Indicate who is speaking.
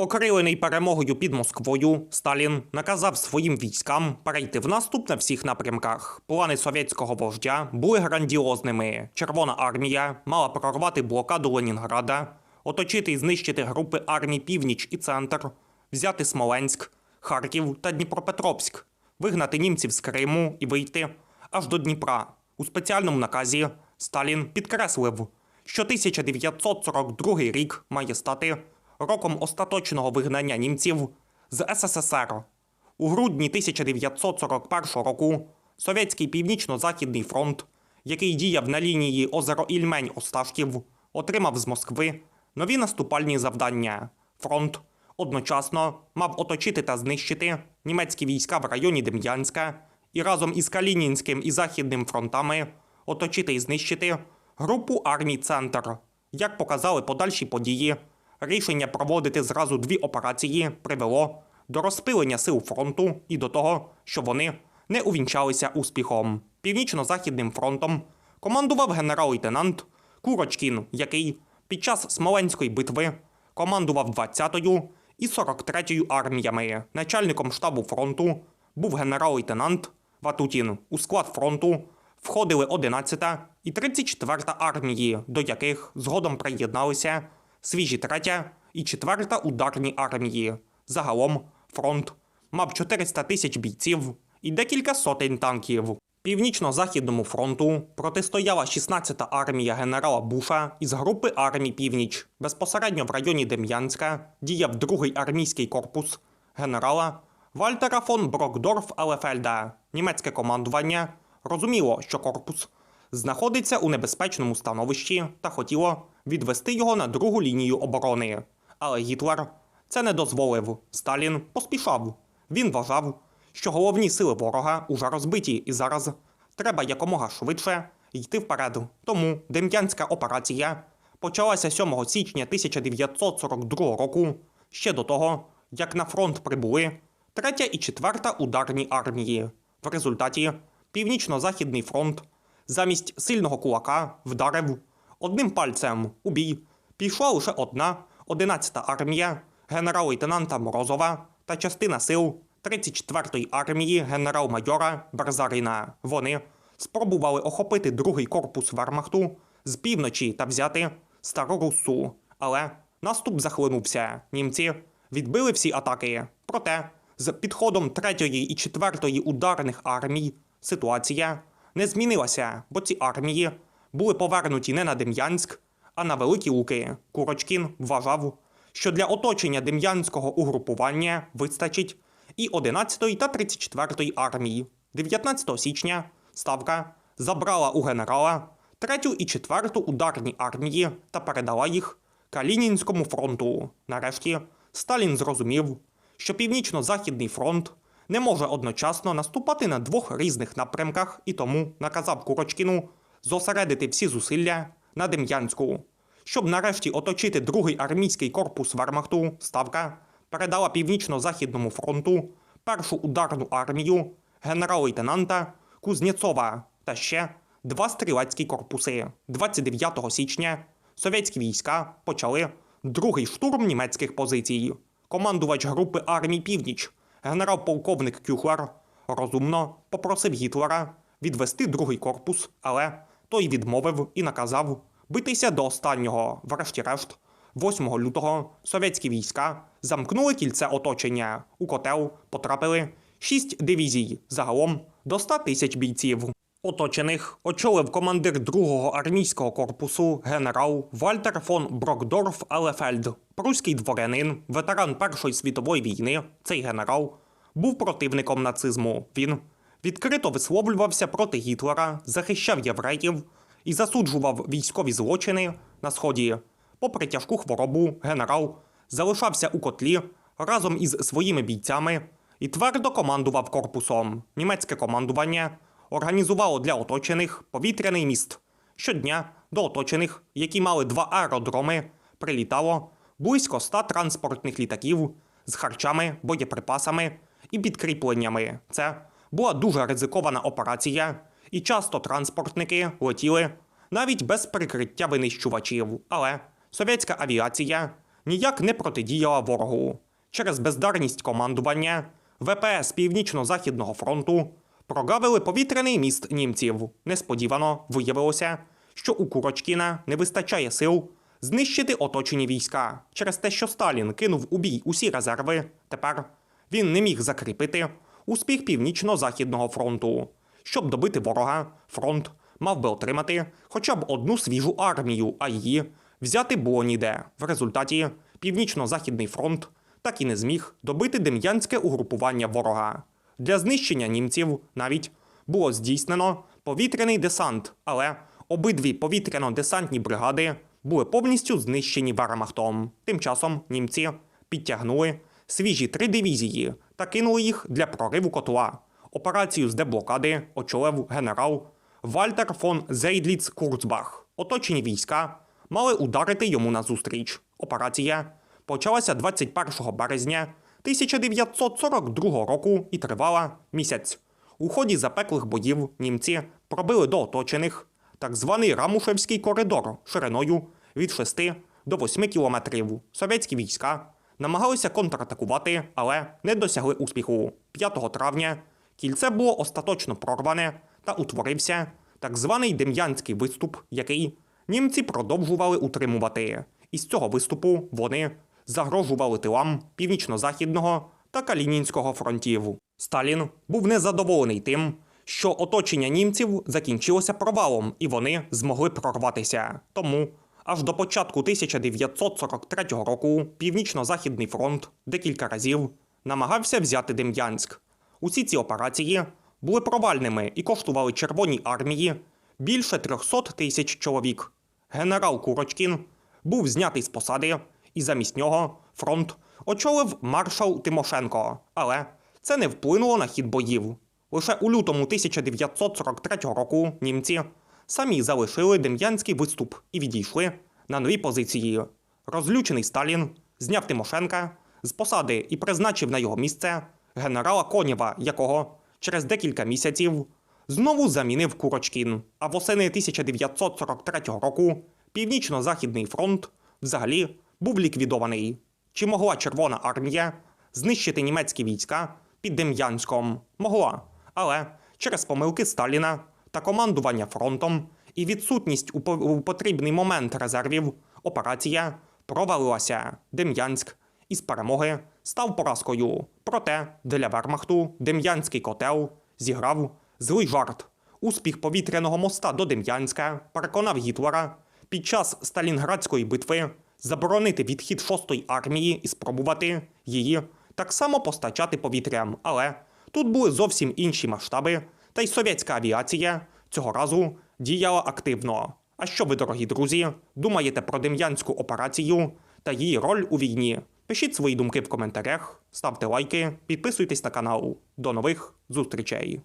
Speaker 1: Окрилений перемогою під Москвою, Сталін наказав своїм військам перейти в наступ на всіх напрямках. Плани совєтського вождя були грандіозними. Червона армія мала прорвати блокаду Ленінграда, оточити і знищити групи армій Північ і Центр, взяти Смоленськ, Харків та Дніпропетровськ, вигнати німців з Криму і вийти аж до Дніпра. У спеціальному наказі Сталін підкреслив, що 1942 рік має стати роком остаточного вигнання німців з СССР. У грудні 1941 року Совєтський Північно-Західний фронт, який діяв на лінії озеро Ільмень Осташків, отримав з Москви нові наступальні завдання. Фронт одночасно мав оточити та знищити німецькі війська в районі Дем'янська і разом із Калінінським і Західним фронтами оточити і знищити групу армій Центр. Як показали подальші події, рішення проводити зразу дві операції привело до розпилення сил фронту і до того, що вони не увінчалися успіхом. Північно-західним фронтом командував генерал-лейтенант Курочкін, який під час Смоленської битви командував 20-ю і 43-ю арміями. Начальником штабу фронту був генерал-лейтенант Ватутін. У склад фронту входили 11-та і 34-та армії, до яких згодом приєдналися свіжі 3-та і 4-та ударні армії. Загалом фронт мав 400 тисяч бійців і декілька сотень танків. Північно-західному фронту протистояла 16-та армія генерала Буша із групи армій Північ. Безпосередньо в районі Дем'янська діяв другий армійський корпус генерала Вальтера фон Брокдорф Алефельда. Німецьке командування розуміло, що корпус знаходиться у небезпечному становищі та хотіло відвести його на другу лінію оборони. Але Гітлер це не дозволив. Сталін поспішав. Він вважав, що головні сили ворога уже розбиті, і зараз треба якомога швидше йти вперед. Тому Дем'янська операція почалася 7 січня 1942 року, ще до того, як на фронт прибули 3 і 4 ударні армії. В результаті Північно-Західний фронт замість сильного кулака вдарив одним пальцем у бій. Пішла лише одна 11-та армія генерал-лейтенанта Морозова та частина сил 34-ї армії генерал-майора Берзаріна. Вони спробували охопити другий корпус Вермахту з півночі та взяти Стару Руссу. Але наступ захлинувся. Німці відбили всі атаки. Проте з підходом 3-ї і 4-ї ударних армій ситуація не змінилася, бо ці армії були повернуті не на Дем'янськ, а на Великі Луки. Курочкін вважав, що для оточення дем'янського угрупування вистачить і 11-ї та 34-ї армії. 19 січня Ставка забрала у генерала 3 і 4 ударні армії та передала їх Калінінському фронту. Нарешті Сталін зрозумів, що Північно-Західний фронт не може одночасно наступати на двох різних напрямках і тому наказав Курочкіну зосередити всі зусилля на Дем'янську. Щоб нарешті оточити другий армійський корпус Вермахту, Ставка передала Північно-Західному фронту першу ударну армію генерал-лейтенанта Кузнєцова та ще два стрілецькі корпуси. 29 січня совєтські війська почали другий штурм німецьких позицій. Командувач групи армій Північ, генерал-полковник Кюхлер, розумно попросив Гітлера відвести другий корпус, але той відмовив і наказав битися до останнього. Врешті-решт, 8 лютого совєтські війська замкнули кільце оточення. У котел потрапили 6 дивізій, загалом до 100 тисяч бійців. Оточених очолив командир другого армійського корпусу генерал Вальтер фон Брокдорф Алефельд. Пруський дворянин, ветеран Першої світової війни, цей генерал був противником нацизму. Він відкрито висловлювався проти Гітлера, захищав євреїв і засуджував військові злочини на сході. Попри тяжку хворобу, генерал залишався у котлі разом із своїми бійцями і твердо командував корпусом. Німецьке командування організувало для оточених повітряний міст. Щодня до оточених, які мали два аеродроми, прилітало близько ста транспортних літаків з харчами, боєприпасами і підкріпленнями. Це була дуже ризикована операція, і часто транспортники летіли навіть без прикриття винищувачів. Але совєтська авіація ніяк не протидіяла ворогу. Через бездарність командування ВПС Північно-Західного фронту прогавили повітряний міст німців. Несподівано виявилося, що у Курочкіна не вистачає сил знищити оточені війська. Через те, що Сталін кинув у бій усі резерви, тепер він не міг закріпити успіх Північно-Західного фронту. Щоб добити ворога, фронт мав би отримати хоча б одну свіжу армію, а її взяти було ніде. В результаті Північно-Західний фронт так і не зміг добити дем'янське угрупування ворога. Для знищення німців навіть було здійснено повітряний десант, але обидві повітряно-десантні бригади були повністю знищені Вермахтом. Тим часом німці підтягнули свіжі три дивізії та кинули їх для прориву котла. Операцію з деблокади очолив генерал Вальтер фон Зейдліц Курцбах. Оточені війська мали ударити йому назустріч. Операція почалася 21 березня 1942 року і тривала місяць. У ході запеклих боїв німці пробили до оточених так званий Рамушевський коридор шириною від 6 до 8 кілометрів. Совєтські війська намагалися контратакувати, але не досягли успіху. 5 травня кільце було остаточно прорване та утворився так званий Дем'янський виступ, який німці продовжували утримувати. Із цього виступу вони загрожували тилам північно-західного та Калінінського фронтів. Сталін був незадоволений тим, що оточення німців закінчилося провалом, і вони змогли прорватися. Тому аж до початку 1943 року Північно-Західний фронт декілька разів намагався взяти Дем'янськ. Усі ці операції були провальними і коштували Червоній армії більше 300 тисяч чоловік. Генерал Курочкін був знятий з посади, і замість нього фронт очолив маршал Тимошенко. Але це не вплинуло на хід боїв. Лише у лютому 1943 року німці самі залишили Дем'янський виступ і відійшли на нові позиції. Розлючений Сталін зняв Тимошенка з посади і призначив на його місце генерала Конєва, якого через декілька місяців знову замінив Курочкін. А восени 1943 року Північно-Західний фронт взагалі був ліквідований. Чи могла Червона армія знищити німецькі війська під Дем'янськом? Могла. Але через помилки Сталіна та командування фронтом і відсутність у потрібний момент резервів операція провалилася. Дем'янськ із перемоги став поразкою. Проте для Вермахту Дем'янський котел зіграв злий жарт. Успіх повітряного моста до Дем'янська переконав Гітлера під час Сталінградської битви заборонити відхід шостої армії і спробувати її так само постачати повітрям. Але тут були зовсім інші масштаби, та й совєтська авіація цього разу діяла активно. А що ви, дорогі друзі, думаєте про дем'янську операцію та її роль у війні? Пишіть свої думки в коментарях, ставте лайки, підписуйтесь на канал. До нових зустрічей!